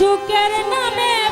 সুখের নামে